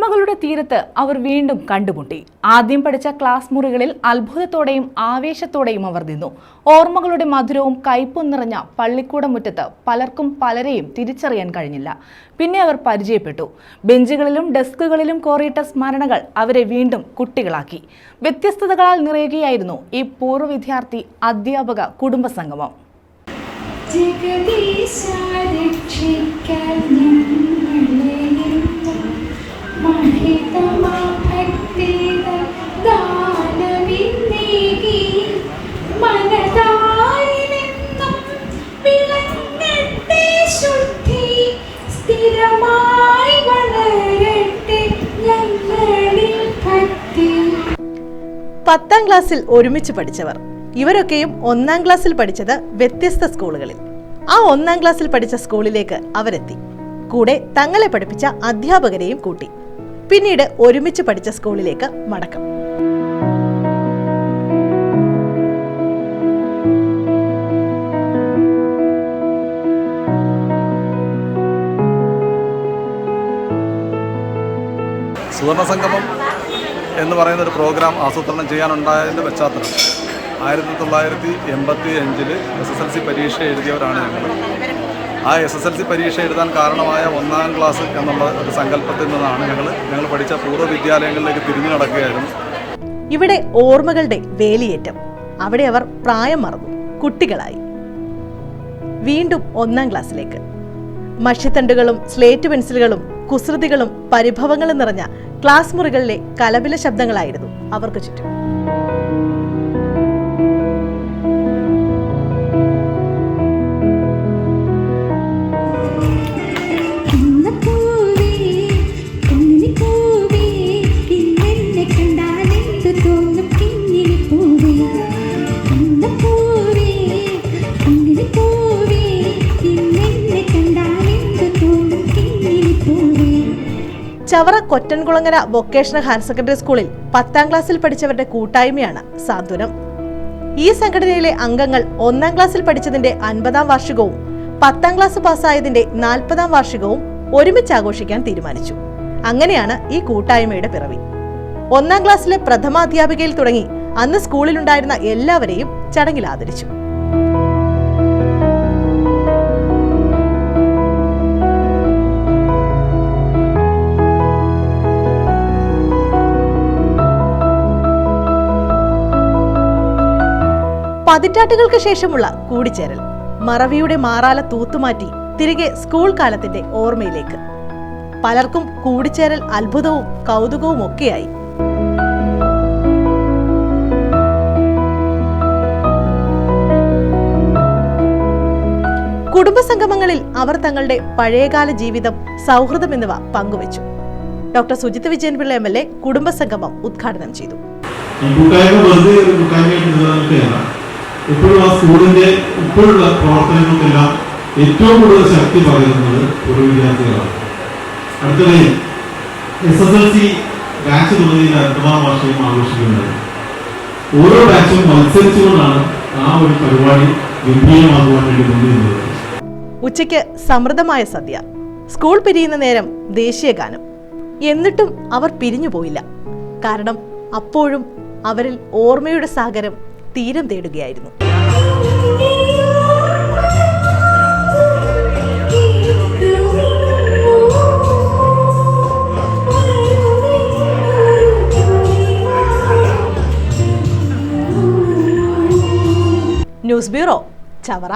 ഓർമ്മകളുടെ തീരത്ത് അവർ വീണ്ടും കണ്ടുമുട്ടി. ആദ്യം പഠിച്ച ക്ലാസ് മുറികളിൽ അത്ഭുതത്തോടെയും ആവേശത്തോടെയും അവർ നിന്നു. ഓർമ്മകളുടെ മധുരവും കയ്പും നിറഞ്ഞ പള്ളിക്കൂടമുറ്റത്ത് പലർക്കും പലരെയും തിരിച്ചറിയാൻ കഴിഞ്ഞില്ല. പിന്നെ അവർ പരിചയപ്പെട്ടു. ബെഞ്ചുകളിലും ഡെസ്കുകളിലും കോറിയിട്ട സ്മരണകൾ അവരെ വീണ്ടും കുട്ടികളാക്കി. വ്യത്യസ്തതകളാൽ നിറയുകയായിരുന്നു ഈ പൂർവ വിദ്യാർത്ഥി അധ്യാപക കുടുംബ സംഗമം ഞങ്ങളെയെന്നും പത്താം ക്ലാസ്സിൽ ഒരുമിച്ച് പഠിച്ചവർ. ഇവരൊക്കെയും ഒന്നാം ക്ലാസ്സിൽ പഠിച്ചത് വ്യത്യസ്ത സ്കൂളുകളിൽ. ആ ഒന്നാം ക്ലാസ്സിൽ പഠിച്ച സ്കൂളിലേക്ക് അവരെത്തി. കൂടെ തങ്ങളെ പഠിപ്പിച്ച അധ്യാപകരെയും കൂട്ടി. പിന്നീട് ഒരുമിച്ച് പഠിച്ച സ്കൂളിലേക്ക് മടക്കം. സുവർണ സംഗമം എന്ന് പറയുന്ന ഒരു പ്രോഗ്രാം ആസൂത്രണം ചെയ്യാനുണ്ടായതിന്റെ പശ്ചാത്തലം. ആയിരത്തി തൊള്ളായിരത്തി എൺപത്തി അഞ്ചിൽ എസ് എസ് എൽ സി പരീക്ഷ എഴുതിയവരാണ് ഞങ്ങൾ ആ എസ് എസ് എൽ സി പരീക്ഷ എഴുതാൻ കാരണമായ ഒന്നാം ക്ലാസ് എന്നുള്ള ഒരു സങ്കല്പത്തിൽ നിന്നാണ് ഞങ്ങൾ ഞങ്ങൾ പഠിച്ച പൂർവ വിദ്യാലയങ്ങളിലേക്ക് തിരിഞ്ഞു നടക്കുകയായിരുന്നു. ഇവിടെ ഓർമ്മകളുടെ വേലിയേറ്റം. അവിടെ അവർ പ്രായം മറന്നു കുട്ടികളായി. വീണ്ടും ഒന്നാം ക്ലാസ്സിലേക്ക് മഷിത്തണ്ടുകളും സ്ലേറ്റ് പെൻസിലുകളും കുസൃതികളും പരിഭവങ്ങളും നിറഞ്ഞ ക്ലാസ് മുറികളിലെ കലപില ശബ്ദങ്ങളായിരുന്നു അവർക്ക് ചുറ്റും. Chavara Kottankulangara vocational higher secondary സ്കൂളിൽ പത്താം ക്ലാസ്സിൽ പഠിച്ചവരുടെ കൂട്ടായ്മയാണ് സാന്ത്വനം. ഈ സംഘടനയിലെ അംഗങ്ങൾ ഒന്നാം ക്ലാസ്സിൽ പഠിച്ചതിന്റെ അൻപതാം വാർഷികവും പത്താം ക്ലാസ് പാസ്സായതിന്റെ നാൽപ്പതാം വാർഷികവും ഒരുമിച്ച് ആഘോഷിക്കാൻ തീരുമാനിച്ചു. അങ്ങനെയാണ് ഈ കൂട്ടായ്മയുടെ പിറവി. ഒന്നാം ക്ലാസ്സിലെ പ്രഥമാധ്യാപികയിൽ തുടങ്ങി അന്ന് സ്കൂളിലുണ്ടായിരുന്ന എല്ലാവരെയും ചടങ്ങിൽ ആദരിച്ചു. പതിറ്റാണ്ടുകൾക്ക് ശേഷമുള്ള കൂടിച്ചേരൽ. മറവിയുടെ മാറാല തൂത്തുമാറ്റി തിരികെ സ്കൂൾ കാലത്തിന്റെ ഓർമ്മയിലേക്ക്. പലർക്കും കൂടിച്ചേരൽ അത്ഭുതവും കൗതുകവും ഒക്കെയായി. കുടുംബസംഗമങ്ങളിൽ അവർ തങ്ങളുടെ പഴയകാല ജീവിതം സൗഹൃദം എന്നിവ പങ്കുവച്ചു. Doctor Sujith Vijayanpillai M L A കുടുംബസംഗമം ഉദ്ഘാടനം ചെയ്തു. ഇപ്പോഴും ആ സ്കൂളിന്റെ ഇപ്പോഴുള്ള പ്രവർത്തനങ്ങൾക്കെല്ലാം ഏറ്റവും കൂടുതൽ ശക്തി പകരുന്നത് പൊതു വിദ്യാർത്ഥികളാണ്. അടുത്തിടെ S S L C batch തുടങ്ങിയ അൻപതാം വർഷം ആഘോഷിക്കുന്നത്. ഓരോ ബാച്ചും മത്സരിച്ചുകൊണ്ടാണ് ആ ഒരു പരിപാടി ഗംഭീരമാകുവാൻ വേണ്ടി മുന്നിരുന്നത് ഉച്ചയ്ക്ക് സമൃദ്ധമായ സദ്യ സ്കൂൾ പിരിയുന്ന നേരം ദേശീയഗാനം എന്നിട്ടും അവർ പിരിഞ്ഞു പോയില്ല കാരണം അപ്പോഴും അവരിൽ ഓർമ്മയുടെ സാഗരം തീരം തേടുകയായിരുന്നു. News bureau Chavara.